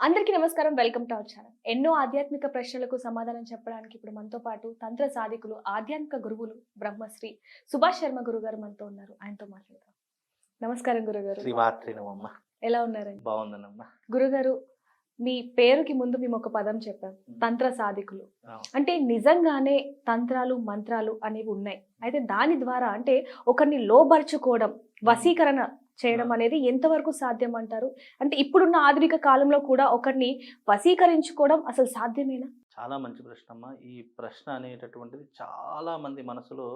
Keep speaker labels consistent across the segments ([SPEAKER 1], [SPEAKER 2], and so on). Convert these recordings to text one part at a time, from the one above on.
[SPEAKER 1] అందరికీ నమస్కారం. Welcome to our channel. ఎన్నో ఆధ్యాత్మిక ప్రశ్నలకు సమాధానం చెప్పడానికి ఇప్పుడు మనతో పాటు తంత్ర సాధికులు ఆధ్యాత్మిక గురువులు బ్రహ్మశ్రీ సుభాష్ శర్మ గురువు గారు మనతో ఉన్నారు. ఆయనతో మాట్లాడదాం. నమస్కారం గురుగారు. ఎలా ఉన్నారండి?
[SPEAKER 2] బాగుందనమ్మ
[SPEAKER 1] గురుగారు మీ పేరుకి ముందు మేము ఒక పదం చెప్పాం. తంత్ర సాధికులు. అంటే నిజంగానే తంత్రాలు మంత్రాలు అనేవి ఉన్నాయి. అయితే దాని ద్వారా అంటే ఒకరిని లోబరుచుకోవడం వశీకరణ చేయడం అనేది ఎంతవరకు సాధ్యం అంటారు? అంటే ఇప్పుడున్న ఆధునిక కాలంలో కూడా ఒకరిని వశీకరించుకోవడం అసలు సాధ్యమేనా?
[SPEAKER 2] చాలా మంచి ప్రశ్న అమ్మ ఈ ప్రశ్న అనేటటువంటిది చాలా మంది మనసులో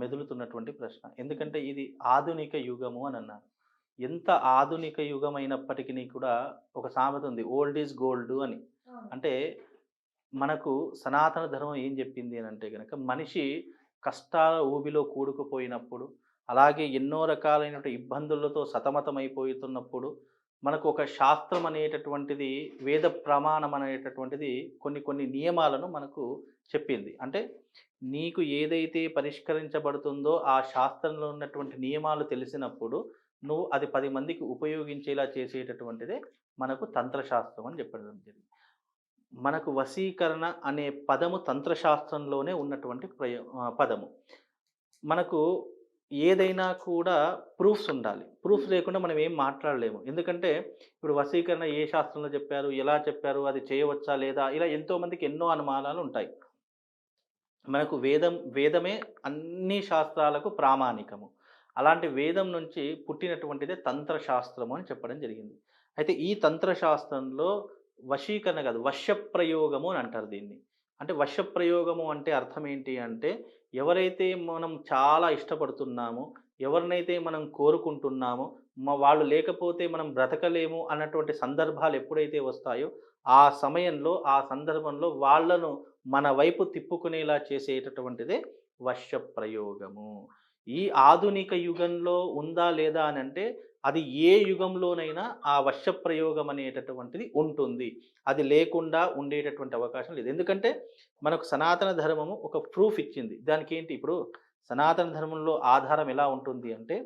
[SPEAKER 2] మెదులుతున్నటువంటి ప్రశ్న. ఎందుకంటే ఇది ఆధునిక యుగము అని అన్నారు. ఎంత ఆధునిక యుగం అయినప్పటికీ కూడా ఒక సామెత ఉంది ఓల్డ్ ఈజ్ గోల్డ్ అని. అంటే మనకు సనాతన ధర్మం ఏం చెప్పింది అని అంటే కనుక మనిషి కష్టాల ఊబిలో కూడుకుపోయినప్పుడు అలాగే ఎన్నో రకాలైన ఇబ్బందులతో సతమతమైపోతున్నప్పుడు మనకు ఒక శాస్త్రం అనేటటువంటిది వేద ప్రమాణం అనేటటువంటిది కొన్ని కొన్ని నియమాలను మనకు చెప్పింది. అంటే నీకు ఏదైతే పరిష్కరించబడుతుందో ఆ శాస్త్రంలో ఉన్నటువంటి నియమాలు తెలిసినప్పుడు నువ్వు అది పది మందికి ఉపయోగించేలా చేసేటటువంటిదే మనకు తంత్రశాస్త్రం అని చెప్పడం జరిగింది. మనకు వశీకరణ అనే పదము తంత్రశాస్త్రంలోనే ఉన్నటువంటి ప్రయో పదము. మనకు ఏదైనా కూడా ప్రూఫ్స్ ఉండాలి. ప్రూఫ్స్ లేకుండా మనం ఏం మాట్లాడలేము. ఎందుకంటే ఇప్పుడు వశీకరణ ఏ శాస్త్రంలో చెప్పారు ఎలా చెప్పారు అది చేయవచ్చా లేదా ఇలా ఎంతోమందికి ఎన్నో అనుమానాలు ఉంటాయి. మనకు వేదం వేదమే అన్ని శాస్త్రాలకు ప్రామాణికము. అలాంటి వేదం నుంచి పుట్టినటువంటిదే తంత్రశాస్త్రము అని చెప్పడం జరిగింది. అయితే ఈ తంత్రశాస్త్రంలో వశీకరణ కాదు వశప్రయోగము అని అంటారు దీన్ని. అంటే వశప్రయోగము అంటే అర్థం ఏంటి అంటే ఎవరైతే మనం చాలా ఇష్టపడుతున్నామో ఎవరినైతే మనం కోరుకుంటున్నామో మా వాళ్ళు లేకపోతే మనం బ్రతకలేము అన్నటువంటి సందర్భాలు ఎప్పుడైతే వస్తాయో ఆ సమయంలో ఆ సందర్భంలో వాళ్ళను మన వైపు తిప్పుకునేలా చేసేటటువంటిదే వశప్రయోగము. ఈ ఆధునిక యుగంలో ఉందా లేదా అని అంటే అది ఏ యుగంలోనైనా ఆ వశప్రయోగం అనేటటువంటిది ఉంటుంది. అది లేకుండా ఉండేటటువంటి అవకాశం లేదు. ఎందుకంటే మనకు సనాతన ధర్మము ఒక ప్రూఫ్ ఇచ్చింది. దానికి ఏంటి ఇప్పుడు సనాతన ధర్మంలో ఆధారం ఎలా ఉంటుంది అంటే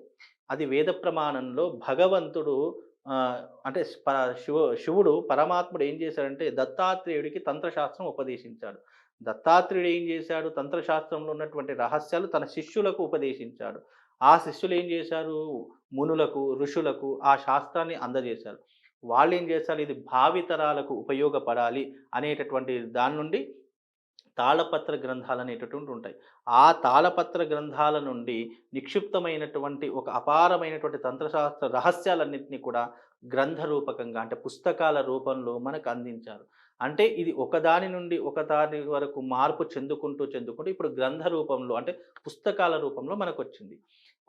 [SPEAKER 2] అది వేద ప్రమాణంలో భగవంతుడు అంటే శివ శివుడు పరమాత్ముడు ఏం చేశాడంటే దత్తాత్రేయుడికి తంత్రశాస్త్రం ఉపదేశించాడు. దత్తాత్రేయుడు ఏం చేశాడు? తంత్రశాస్త్రంలో ఉన్నటువంటి రహస్యాలు తన శిష్యులకు ఉపదేశించాడు. ఆ శిష్యులు ఏం చేశారు? మునులకు ఋషులకు ఆ శాస్త్రాన్ని అందజేశారు. వాళ్ళు ఏం చేస్తారు ఇది భావితరాలకు ఉపయోగపడాలి అనేటటువంటి దాని నుండి తాళపత్ర గ్రంథాలు అనేటటువంటి ఉంటాయి. ఆ తాళపత్ర గ్రంథాల నుండి నిక్షిప్తమైనటువంటి ఒక అపారమైనటువంటి తంత్రశాస్త్ర రహస్యాలన్నింటినీ కూడా గ్రంథ రూపకంగా అంటే పుస్తకాల రూపంలో మనకు అందించారు. అంటే ఇది ఒకదాని నుండి ఒకదాని వరకు మార్పు చెందుకుంటూ చెందుకుంటూ ఇప్పుడు గ్రంథ రూపంలో అంటే పుస్తకాల రూపంలో మనకు వచ్చింది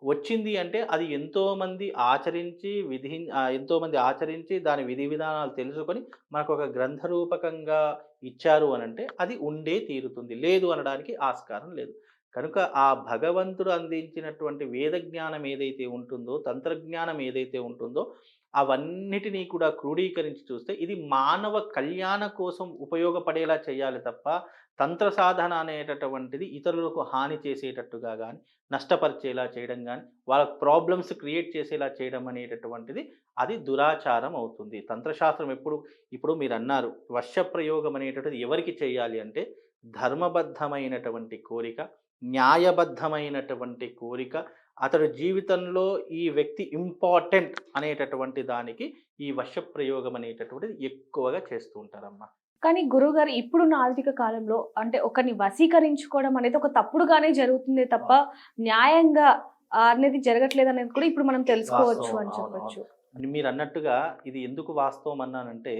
[SPEAKER 2] వచ్చింది అంటే అది ఎంతోమంది ఆచరించి విధి ఎంతోమంది ఆచరించి దాని విధి విధానాలు తెలుసుకొని మనకు ఒక గ్రంథ రూపకంగా ఇచ్చారు అని అంటే అది ఉండే తీరుతుంది. లేదు అనడానికి ఆస్కారం లేదు. కనుక ఆ భగవంతుడు అందించినటువంటి వేద జ్ఞానం ఏదైతే ఉంటుందో తంత్రజ్ఞానం ఏదైతే ఉంటుందో అవన్నిటినీ కూడా క్రోడీకరించి చూస్తే ఇది మానవ కళ్యాణ కోసం ఉపయోగపడేలా చేయాలి తప్ప తంత్ర సాధన అనేటటువంటిది ఇతరులకు హాని చేసేటట్టుగా కానీ నష్టపరిచేలా చేయడం కానీ వాళ్ళ ప్రాబ్లమ్స్ క్రియేట్ చేసేలా చేయడం అనేటటువంటిది అది దురాచారం అవుతుంది. తంత్రశాస్త్రం ఎప్పుడు ఇప్పుడు మీరు అన్నారు వర్షప్రయోగం అనేటటువంటిది ఎవరికి చేయాలి అంటే ధర్మబద్ధమైనటువంటి కోరిక న్యాయబద్ధమైనటువంటి కోరిక అతడు జీవితంలో ఈ వ్యక్తి ఇంపార్టెంట్ అనేటటువంటి దానికి ఈ వశప్రయోగం అనేటటువంటిది ఎక్కువగా చేస్తూ ఉంటారమ్మా.
[SPEAKER 1] కానీ గురుగారు ఇప్పుడున్న ఆధునిక కాలంలో అంటే ఒకరిని వశీకరించుకోవడం అనేది ఒక తప్పుడుగానే జరుగుతుంది తప్ప న్యాయంగా అనేది జరగట్లేదు అనేది కూడా ఇప్పుడు మనం తెలుసుకోవచ్చు అని చెప్పొచ్చు.
[SPEAKER 2] మీరు అన్నట్టుగా ఇది ఎందుకు వాస్తవం అన్నానంటే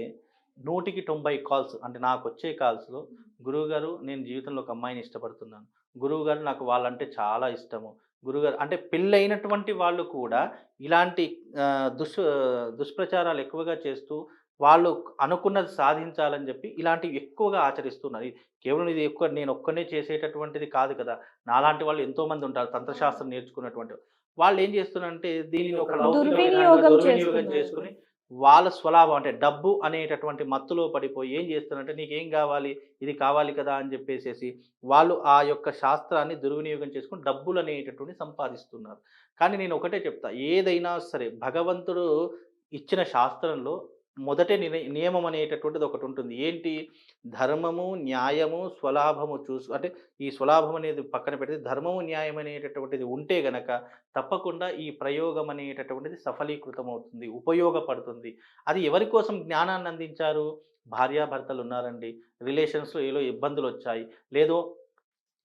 [SPEAKER 2] నూటికి తొంభై కాల్స్ అంటే నాకు వచ్చే కాల్స్లో గురువుగారు నేను జీవితంలో ఒక అమ్మాయిని ఇష్టపడుతున్నాను. గురువుగారు నాకు వాళ్ళంటే చాలా ఇష్టము. గురుగారు అంటే పెళ్ళైనటువంటి వాళ్ళు కూడా ఇలాంటి దుష్ దుష్ప్రచారాలు ఎక్కువగా చేస్తూ వాళ్ళు అనుకున్నది సాధించాలని చెప్పి ఇలాంటివి ఎక్కువగా ఆచరిస్తున్నారు. కేవలం ఇది ఎక్కువ నేను ఒక్కనే చేసేటటువంటిది కాదు కదా. నాలాంటి వాళ్ళు ఎంతో మంది ఉంటారు తంత్రశాస్త్రం నేర్చుకున్నటువంటి వాళ్ళు. ఏం చేస్తున్నారంటే దీనిని ఒక
[SPEAKER 1] దుర్వినియోగం.
[SPEAKER 2] చేసుకుని వాళ్ళ స్వలాభం అంటే డబ్బు అనేటటువంటి మత్తులో పడిపోయి ఏం చేస్తున్నారంటే నీకేం కావాలి? ఇది కావాలి కదా? అని చెప్పేసేసి వాళ్ళు ఆ యొక్క శాస్త్రాన్ని దుర్వినియోగం చేసుకుని డబ్బులు అనేటటువంటి సంపాదిస్తున్నారు. కానీ నేను ఒకటే చెప్తా ఏదైనా సరే భగవంతుడు ఇచ్చిన శాస్త్రంలో మొదటి నియమం అనేటటువంటిది ఒకటి ఉంటుంది. ఏంటి? ధర్మము న్యాయము స్వలాభము చూసు అంటే ఈ స్వలాభం అనేది పక్కన పెడితే ధర్మము న్యాయం అనేటటువంటిది ఉంటే గనక తప్పకుండా ఈ ప్రయోగం అనేటటువంటిది సఫలీకృతం అవుతుంది ఉపయోగపడుతుంది. అది ఎవరి కోసం జ్ఞానాన్ని అందించారు? భార్యాభర్తలు ఉన్నారండి. రిలేషన్స్లో ఏదో ఇబ్బందులు వచ్చాయి లేదో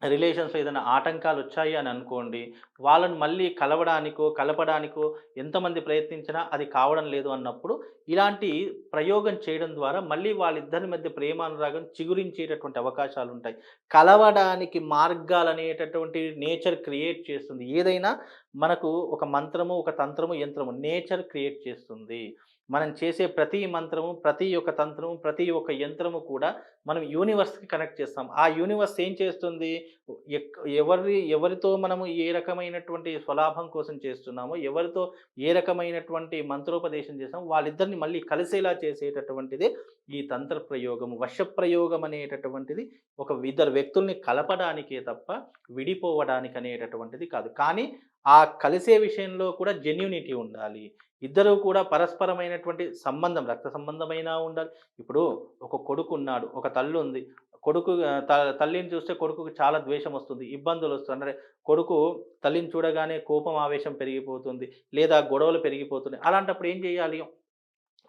[SPEAKER 2] రిలేషన్స్లో ఏదైనా ఆటంకాలు వచ్చాయి అని అనుకోండి వాళ్ళను మళ్ళీ కలవడానికో కలపడానికో ఎంతమంది ప్రయత్నించినా అది కావడం లేదు అన్నప్పుడు ఇలాంటి ప్రయోగం చేయడం ద్వారా మళ్ళీ వాళ్ళిద్దరి మధ్య ప్రేమానురాగం చిగురించేటటువంటి అవకాశాలు ఉంటాయి కలవడానికి మార్గాలు అనేటటువంటి నేచర్ క్రియేట్ చేస్తుంది. ఏదైనా మనకు ఒక మంత్రము ఒక తంత్రము యంత్రము నేచర్ క్రియేట్ చేస్తుంది. మనం చేసే ప్రతి మంత్రము ప్రతి ఒక్క తంత్రము ప్రతి ఒక్క యంత్రము కూడా మనం యూనివర్స్కి కనెక్ట్ చేస్తాం. ఆ యూనివర్స్ ఏం చేస్తుంది? ఎక్- ఎవరి ఎవరితో మనము ఏ రకమైన రకమైనటువంటి స్వలాభం కోసం చేస్తున్నామో ఎవరితో ఏ రకమైనటువంటి మంత్రోపదేశం చేస్తామో వాళ్ళిద్దరిని మళ్ళీ కలిసేలా చేసేటటువంటిది ఈ తంత్ర ప్రయోగము వశప్రయోగం అనేటటువంటిది ఒక ఇద్దరు వ్యక్తుల్ని కలపడానికే తప్ప విడిపోవడానికి అనేటటువంటిది కాదు. కానీ ఆ కలిసే విషయంలో కూడా జెన్యునిటీ ఉండాలి. ఇద్దరు కూడా పరస్పరమైనటువంటి సంబంధం రక్త సంబంధమైనా ఉండాలి. ఇప్పుడు ఒక కొడుకు ఉన్నాడు ఒక తల్లి ఉంది కొడుకు త- తల్లిని చూస్తే కొడుకుకి చాలా ద్వేషం వస్తుంది ఇబ్బందులు వస్తుంది. అంటే కొడుకు తల్లిని చూడగానే కోపం ఆవేశం పెరిగిపోతుంది లేదా గొడవలు పెరిగిపోతున్నాయి. అలాంటప్పుడు ఏం చేయాలి?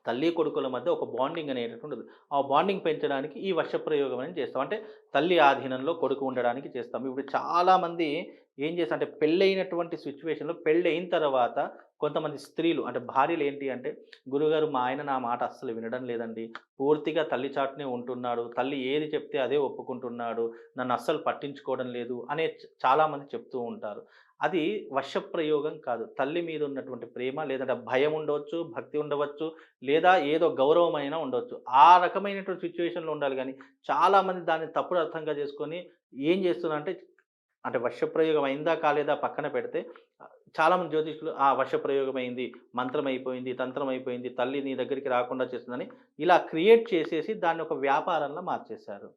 [SPEAKER 2] తల్లి కొడుకుల మధ్య ఒక బాండింగ్ అనేటటువంటిది ఆ బాండింగ్ పెంచడానికి ఈ వర్ష ప్రయోగం అనేది చేస్తాం. అంటే తల్లి ఆధీనంలో కొడుకు ఉండడానికి చేస్తాం. ఇప్పుడు చాలామంది ఏం చేస్తారు అంటే పెళ్ళైనటువంటి సిచ్యువేషన్లో పెళ్ళైన తర్వాత కొంతమంది స్త్రీలు అంటే భార్యలు ఏంటి అంటే గురుగారు మా ఆయన నా మాట అస్సలు వినడం లేదండి. పూర్తిగా తల్లి చాటునే ఉంటున్నాడు. తల్లి ఏది చెప్తే అదే ఒప్పుకుంటున్నాడు. నన్ను అస్సలు పట్టించుకోవడం లేదు. అనే చాలామంది చెప్తూ ఉంటారు. అది వర్ష ప్రయోగం కాదు. తల్లి మీద ఉన్నటువంటి ప్రేమ లేదంటే భయం ఉండవచ్చు భక్తి ఉండవచ్చు లేదా ఏదో గౌరవమైన ఉండవచ్చు. ఆ రకమైనటువంటి సిచ్యువేషన్లో ఉండాలి కానీ చాలామంది దాన్ని తప్పుడు అర్థంగా చేసుకొని ఏం చేస్తున్నారంటే అంటే వర్షప్రయోగం అయిందా కాలేదా పక్కన పెడితే చాలామంది జ్యోతిష్కులు ఆ వర్ష ప్రయోగం అయింది మంత్రం అయిపోయింది తంత్రం అయిపోయింది తల్లి నీ దగ్గరికి రాకుండా చేస్తుందని ఇలా క్రియేట్ చేసేసి దాన్ని ఒక వ్యాపారంలో మార్చేశారు.